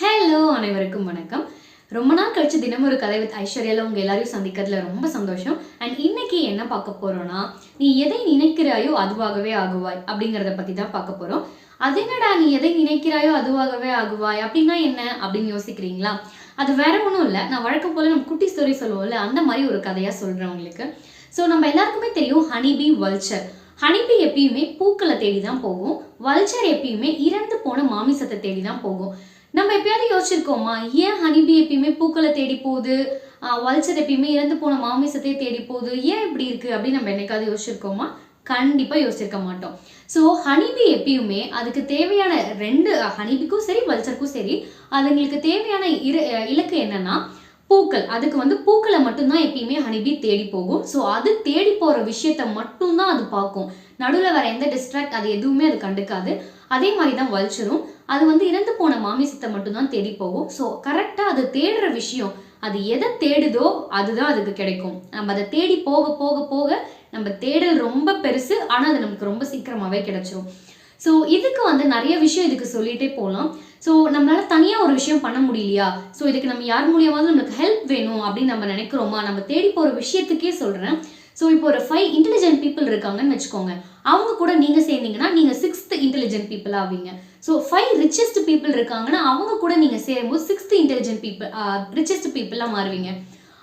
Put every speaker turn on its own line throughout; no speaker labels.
Hello அனைவருக்கும் வணக்கம். ரொம்ப நாள் கழிச்சு தினமும் ஒரு கதை வித் ஐஸ்வர்யால உங்க எல்லாரையும் சந்திக்கிறதுல ரொம்ப சந்தோஷம். அண்ட் இன்னைக்கு என்ன பார்க்க போறோம்னா நீ எதை நினைக்கிறாயோ அதுவாகவே ஆகுவாய் அப்படிங்கிறத பத்தி தான் பார்க்க போறோம். அது என்னடா நீ எதை நினைக்கிறாயோ அதுவாகவே ஆகுவாய்? அப்படின்னா என்ன? அப்படின்னு யோசிக்கிறீங்களா? அது வேற ஒன்றும் இல்லை. நான் வழக்கம் போல நம்ம குட்டி ஸ்டோரி சொல்லுவோம்ல அந்த மாதிரி ஒரு கதையா சொல்றேன் உங்களுக்கு. ஸோ நம்ம எல்லாருக்குமே தெரியும் ஹனிபி வல்ச்சர் ஹனிபி எப்பயுமே பூக்களை தேடி தான் போகும். வல்ச்சர் எப்பயுமே இறந்து போன மாமிசத்தை தேடி தான் போகும். நம்ம எப்பயாவது யோசிச்சிருக்கோமா? ஏன் ஹனிபி எப்பயுமே பூக்களை தேடி போகுது? வல்ச்சர் எப்பயுமே இறந்து போன மாமிசத்தை தேடி போகுது. ஏன் இப்படி இருக்கு? அப்படின்னு நம்ம என்னைக்காவது யோசிச்சிருக்கோமா? கண்டிப்பாக யோசிச்சிருக்க மாட்டோம். ஸோ ஹனிபி எப்பயுமே அதுக்கு தேவையான ரெண்டு ஹனிபிக்கும் சரி வல்ச்சருக்கும் சரி அதுங்களுக்கு தேவையான இரு இலக்கு என்னன்னா பூக்கள். அதுக்கு வந்து பூக்களை மட்டும்தான் எப்பயுமே ஹனிபி தேடி போகும். ஸோ அது தேடி போகிற விஷயத்த மட்டும்தான் அது பார்க்கும். நடுவில் வேற எந்த டிஸ்ட்ராக்ட் அது எதுவுமே அது கண்டுக்காது. அதே மாதிரி தான் வல்ச்சரும் அது வந்து இறந்து போன மாமிசத்தை மட்டும்தான் தேடி போகும். ஸோ கரெக்டாக அது தேடுற விஷயம் அது எதை தேடுதோ அதுதான் அதுக்கு கிடைக்கும். நம்ம அதை தேடி போக போக போக நம்ம தேடல் ரொம்ப பெருசு. ஆனால் அது நமக்கு ரொம்ப சீக்கிரமாகவே கிடைச்சிரும். ஸோ இதுக்கு வந்து நிறைய விஷயம் இதுக்கு சொல்லிட்டே போகலாம் ஸோ நம்மளால தனியாக ஒரு விஷயம் பண்ண முடியலையா? ஸோ இதுக்கு நம்ம யார் மூலியமாவது நமக்கு ஹெல்ப் வேணும் அப்படின்னு நம்ம நினைக்கிறோமா? நம்ம தேடி போகிற விஷயத்துக்கே சொல்கிறேன் ஸோ இப்போ ஒரு ஃபைவ் இன்டெலிஜென்ட் பீப்புள் இருக்காங்கன்னு வச்சுக்கோங்க. அவங்க கூட நீங்கள் சேர்ந்தீங்கன்னா நீங்கள் சிக்ஸ்த் இன்டெலிஜென்ட் பீப்புள் ஆவீங்க. ஸோ ஃபைவ் ரிச்சஸ்ட் பீப்புள் இருக்காங்கன்னா அவங்க கூட நீங்கள் சேரும்போது சிக்ஸ்த் இன்டெலிஜென்ட் பீப்புள் ரிச்சஸ்ட் பீப்புளாக மாறுவீங்க.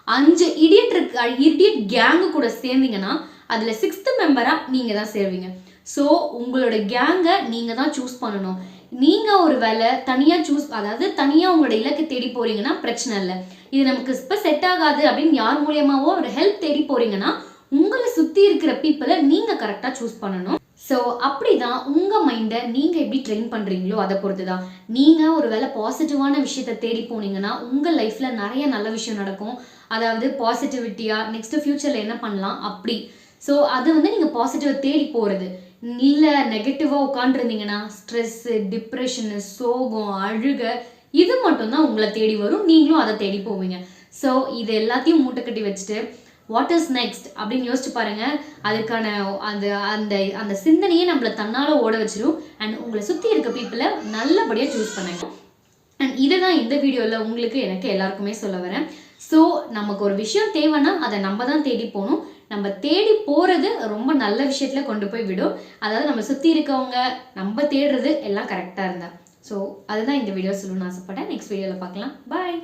அஞ்சு இடியட் இருக்கு இடியட் கேங்கு கூட சேர்ந்தீங்கன்னா அதில் சிக்ஸ்த் மெம்பராக நீங்கள் தான் சேருவீங்க. ஸோ உங்களோட கேங்கை நீங்கள் தான் சூஸ் பண்ணணும். நீங்கள் ஒரு வேலை தனியாக சூஸ் அதாவது தனியாக உங்களோட இலக்கு தேடி போகிறீங்கன்னா பிரச்சனை இல்லை. இது நமக்கு இப்போ செட் ஆகாது அப்படின்னு யார் மூலியமாவோ ஒரு ஹெல்ப் தேடி போகிறீங்கன்னா உங்களை சுற்றி இருக்கிற பீப்புளை நீங்கள் கரெக்டாக சூஸ் பண்ணணும். ஸோ அப்படிதான் உங்கள் மைண்டை நீங்கள் எப்படி ட்ரெயின் பண்ணுறீங்களோ அதை பொறுத்து தான் நீங்கள் ஒரு வேலை பாசிட்டிவான விஷயத்தை தேடி போனீங்கன்னா உங்கள் லைஃப்பில் நிறைய நல்ல விஷயம் நடக்கும். அதாவது பாசிட்டிவிட்டியாக நெக்ஸ்ட் ஃப்யூச்சரில் என்ன பண்ணலாம்? அப்படி. ஸோ அது வந்து நீங்கள் பாசிட்டிவை தேடி போகிறது இல்லை நெகட்டிவாக உட்காந்துருந்தீங்கன்னா ஸ்ட்ரெஸ்ஸு டிப்ரெஷனு சோகம் அழுக இது மட்டும்தான் உங்களை தேடி வரும். நீங்களும் அதை தேடி போவீங்க. ஸோ இது எல்லாத்தையும் மூட்டை கட்டி வச்சுட்டு வாட் இஸ் நெக்ஸ்ட் அப்படின்னு யோசிச்சு பாருங்க. அதுக்கான அந்த அந்த அந்த சிந்தனையே நம்மளை தன்னால் ஓட வச்சிடும் அண்ட் உங்களை சுற்றி இருக்க பீப்புளை நல்லபடியாக சூஸ் பண்ணுங்க. அண்ட் இதை தான் இந்த வீடியோவில் உங்களுக்கு எனக்கு எல்லாருக்குமே சொல்ல வரேன். ஸோ நமக்கு ஒரு விஷயம் தேவைன்னா அதை நம்ம தான் தேடி போகணும். நம்ம தேடி போகிறது ரொம்ப நல்ல விஷயத்தில் கொண்டு போய் விடும். அதாவது நம்ம சுற்றி இருக்கவங்க நம்ம தேடுறது எல்லாம் கரெக்டாக இருந்தால் ஸோ அதுதான் இந்த வீடியோ சொல்லணும்னு ஆசைப்பட்டேன் நெக்ஸ்ட் வீடியோவில் பார்க்கலாம். பாய்